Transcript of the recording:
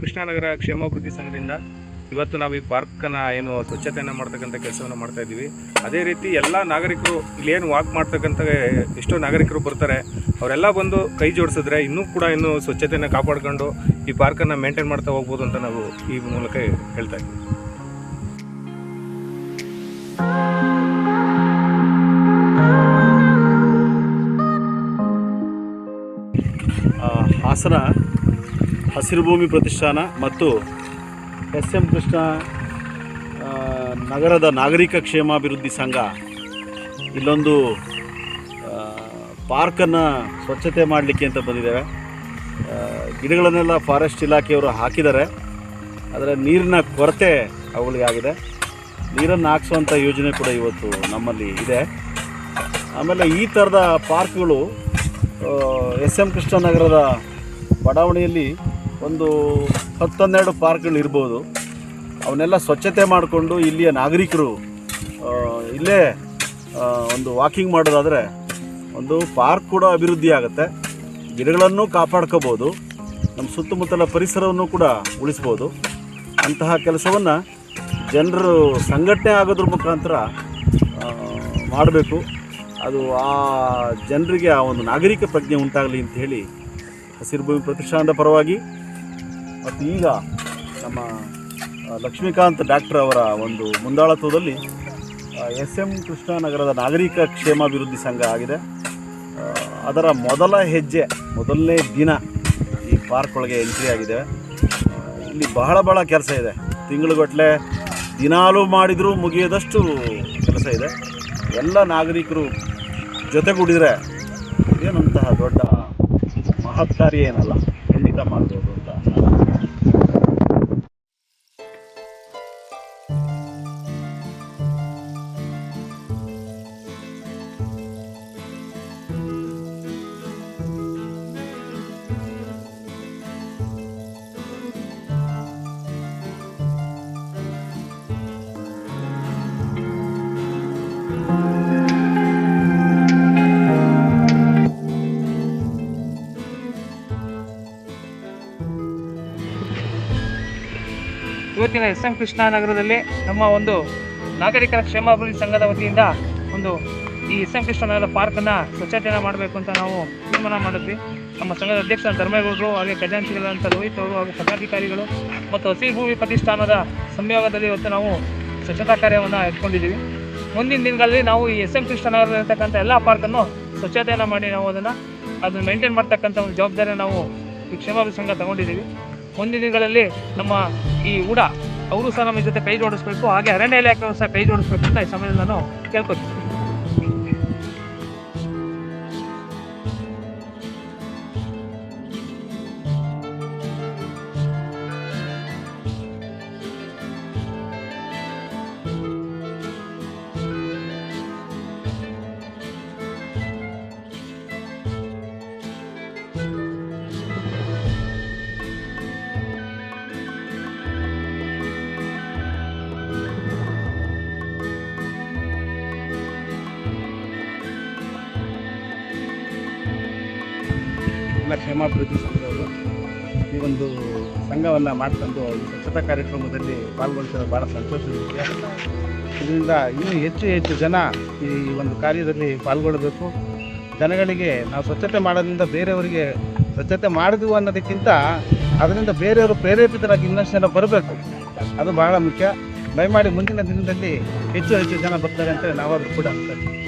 ಕೃಷ್ಣನಗರ ಕ್ಷೇಮಾಭಿವೃದ್ಧಿ ಸಂಘದಿಂದ ಇವತ್ತು ನಾವು ಈ ಪಾರ್ಕನ್ನು ಏನು ಸ್ವಚ್ಛತೆಯನ್ನು ಮಾಡ್ತಕ್ಕಂಥ ಕೆಲಸವನ್ನು ಮಾಡ್ತಾ ಇದ್ದೀವಿ. ಅದೇ ರೀತಿ ಎಲ್ಲ ನಾಗರಿಕರು ಏನು ವಾಕ್ ಮಾಡ್ತಕ್ಕಂಥ ಎಷ್ಟೋ ನಾಗರಿಕರು ಬರ್ತಾರೆ. ಅವರೆಲ್ಲ ಬಂದು ಕೈ ಜೋಡಿಸಿದ್ರೆ ಇನ್ನೂ ಕೂಡ ಇನ್ನೂ ಸ್ವಚ್ಛತೆಯನ್ನು ಕಾಪಾಡ್ಕೊಂಡು ಈ ಪಾರ್ಕನ್ನು ಮೇಂಟೈನ್ ಮಾಡ್ತಾ ಹೋಗ್ಬೋದು ಅಂತ ನಾವು ಈ ಮೂಲಕ ಹೇಳ್ತಾ ಇದ್ದೀವಿ. ಹಾಸನ ಹಸಿರು ಭೂಮಿ ಪ್ರತಿಷ್ಠಾನ ಮತ್ತು ಎಸ್ ಎಂ ಕೃಷ್ಣ ನಗರದ ನಾಗರಿಕ ಕ್ಷೇಮಾಭಿವೃದ್ಧಿ ಸಂಘ. ಇಲ್ಲೊಂದು ಪಾರ್ಕನ್ನು ಸ್ವಚ್ಛತೆ ಮಾಡಲಿಕ್ಕೆ ಅಂತ ಬಂದಿದ್ದೇವೆ. ಗಿಡಗಳನ್ನೆಲ್ಲ ಫಾರೆಸ್ಟ್ ಇಲಾಖೆಯವರು ಹಾಕಿದ್ದಾರೆ. ಆದರೆ ನೀರಿನ ಕೊರತೆ ಅವುಗಳಿಗೆ ಆಗಿದೆ. ನೀರನ್ನು ಹಾಕ್ಸುವಂಥ ಯೋಜನೆ ಕೂಡ ಇವತ್ತು ನಮ್ಮಲ್ಲಿ ಇದೆ. ಆಮೇಲೆ ಈ ಥರದ ಪಾರ್ಕ್ಗಳು ಎಸ್ ಎಂ ಕೃಷ್ಣನಗರದ ಬಡಾವಣೆಯಲ್ಲಿ ಒಂದು ಹತ್ತೊಂದೆರಡು ಪಾರ್ಕ್ಗಳು ಇರ್ಬೋದು. ಅವನ್ನೆಲ್ಲ ಸ್ವಚ್ಛತೆ ಮಾಡಿಕೊಂಡು ಇಲ್ಲಿಯ ನಾಗರಿಕರು ಇಲ್ಲೇ ಒಂದು ವಾಕಿಂಗ್ ಮಾಡೋದಾದರೆ ಒಂದು ಪಾರ್ಕ್ ಕೂಡ ಅಭಿವೃದ್ಧಿ ಆಗುತ್ತೆ. ಗಿಡಗಳನ್ನು ಕಾಪಾಡ್ಕೋಬೋದು. ನಮ್ಮ ಸುತ್ತಮುತ್ತಲ ಪರಿಸರವನ್ನು ಕೂಡ ಉಳಿಸ್ಬೋದು. ಅಂತಹ ಕೆಲಸವನ್ನು ಜನರು ಸಂಘಟನೆ ಆಗೋದ್ರ ಮುಖಾಂತರ ಮಾಡಬೇಕು. ಅದು ಆ ಜನರಿಗೆ ಆ ಒಂದು ನಾಗರಿಕ ಪ್ರಜ್ಞೆ ಉಂಟಾಗಲಿ ಅಂತ ಹೇಳಿ ಹಸಿರು ಭೂಮಿ ಪ್ರತಿಷ್ಠಾನದ ಪರವಾಗಿ ಮತ್ತು ಈಗ ನಮ್ಮ ಲಕ್ಷ್ಮೀಕಾಂತ್ ಡಾಕ್ಟರ್ ಅವರ ಒಂದು ಮುಂದಾಳತ್ವದಲ್ಲಿ ಎಸ್ ಎಂ ಕೃಷ್ಣನಗರದ ನಾಗರಿಕ ಕ್ಷೇಮಾಭಿವೃದ್ಧಿ ಸಂಘ ಆಗಿದೆ. ಅದರ ಮೊದಲ ಹೆಜ್ಜೆ, ಮೊದಲನೇ ದಿನ ಈ ಪಾರ್ಕ್ ಒಳಗೆ ಎಂಟ್ರಿ ಆಗಿದೆ ಇಲ್ಲಿ ಬಹಳ ಬಹಳ ಕೆಲಸ ಇದೆ. ತಿಂಗಳುಗಟ್ಟಲೆ ದಿನಾಲೂ ಮಾಡಿದರೂ ಮುಗಿಯದಷ್ಟು ಕೆಲಸ ಇದೆ. ಎಲ್ಲ ನಾಗರಿಕರು ಜೊತೆಗೂಡಿದರೆ ಏನಂತಹ ದೊಡ್ಡ ಮಹತ್ಕಾರ್ಯ ಏನಲ್ಲ, ಖಂಡಿತ ಮಾಡ್ಬೋದು ಅಂತ ಇವತ್ತಿನ ಎಸ್ ಎಂ ಕೃಷ್ಣನಗರದಲ್ಲಿ ನಮ್ಮ ಒಂದು ನಾಗರಿಕರ ಕ್ಷೇಮಾಭಿವೃದ್ಧಿ ಸಂಘದ ವತಿಯಿಂದ ಒಂದು ಈ ಎಸ್ ಎಂ ಕೃಷ್ಣನಗರ ಪಾರ್ಕನ್ನು ಸ್ವಚ್ಛತೆಯನ್ನು ಮಾಡಬೇಕು ಅಂತ ನಾವು ತೀರ್ಮಾನ ಮಾಡಿದ್ವಿ. ನಮ್ಮ ಸಂಘದ ಅಧ್ಯಕ್ಷ ಧರ್ಮೇಗೌಡರು ಹಾಗೆ ಖಜಾಂಚಿಗಳಂತ ರೋಹಿತ್ ಅವರು ಹಾಗೂ ಪದಾಧಿಕಾರಿಗಳು ಮತ್ತು ಹಸಿರು ಭೂಮಿ ಪ್ರತಿಷ್ಠಾನದ ಸಂಯೋಗದಲ್ಲಿ ಇವತ್ತು ನಾವು ಸ್ವಚ್ಛತಾ ಕಾರ್ಯವನ್ನು ಇಟ್ಕೊಂಡಿದ್ದೀವಿ ಮುಂದಿನ ದಿನಗಳಲ್ಲಿ ನಾವು ಈ ಎಸ್ ಎಂ ಕೃಷ್ಣನಗರದಲ್ಲಿರ್ತಕ್ಕಂಥ ಎಲ್ಲ ಪಾರ್ಕನ್ನು ಸ್ವಚ್ಛತೆಯನ್ನು ಮಾಡಿ ನಾವು ಅದನ್ನು ಅದನ್ನು ಮೇಂಟೈನ್ ಮಾಡ್ತಕ್ಕಂಥ ಒಂದು ಜವಾಬ್ದಾರಿ ನಾವು ಈ ಕ್ಷೇಮಾಭಿವೃದ್ಧಿ ಸಂಘ ತಗೊಂಡಿದ್ದೀವಿ. ಮುಂದಿನ ದಿನಗಳಲ್ಲಿ ನಮ್ಮ ಈ ಉಡ ಅವರು ಸಹ ನಮ್ಮ ಜೊತೆ ಕೈ ಜೋಡಿಸ್ಬೇಕು. ಹಾಗೆ ಅರಣ್ಯ ಇಲಾಖೆಯವರು ಸಹ ಕೈ ಜೋಡಿಸ್ಬೇಕು ಅಂತ ಈ ಸಮಯದಲ್ಲಿ ನಾನು ಕೇಳ್ಕೊತೀನಿ. ಎಲ್ಲ ಕ್ಷೇಮಾಭಿವೃದ್ಧಿ ಸಂಘದವರು ಈ ಒಂದು ಸಂಘವನ್ನು ಮಾಡ್ಕೊಂಡು ಸ್ವಚ್ಛತಾ ಕಾರ್ಯಕ್ರಮದಲ್ಲಿ ಪಾಲ್ಗೊಳ್ತಿರೋದು ಭಾಳ ಸಂತೋಷವಿದೆ ಇದರಿಂದ ಇನ್ನೂ ಹೆಚ್ಚು ಹೆಚ್ಚು ಜನ ಈ ಒಂದು ಕಾರ್ಯದಲ್ಲಿ ಪಾಲ್ಗೊಳ್ಳಬೇಕು. ಜನಗಳಿಗೆ ನಾವು ಸ್ವಚ್ಛತೆ ಮಾಡೋದ್ರಿಂದ ಬೇರೆಯವರಿಗೆ ಸ್ವಚ್ಛತೆ ಮಾಡಿದ್ವು ಅನ್ನೋದಕ್ಕಿಂತ ಅದರಿಂದ ಬೇರೆಯವರು ಪ್ರೇರೇಪಿತರಾಗಿ ಇನ್ನಷ್ಟು ಜನ ಬರಬೇಕು. ಅದು ಬಹಳ ಮುಖ್ಯ. ದಯಮಾಡಿ ಮುಂದಿನ ದಿನದಲ್ಲಿ ಹೆಚ್ಚು ಹೆಚ್ಚು ಜನ ಬರ್ತಾರೆ ಅಂತ ನಾವಾದರೂ ಕೂಡ ಅನ್ಕೊಳ್ತೀವಿ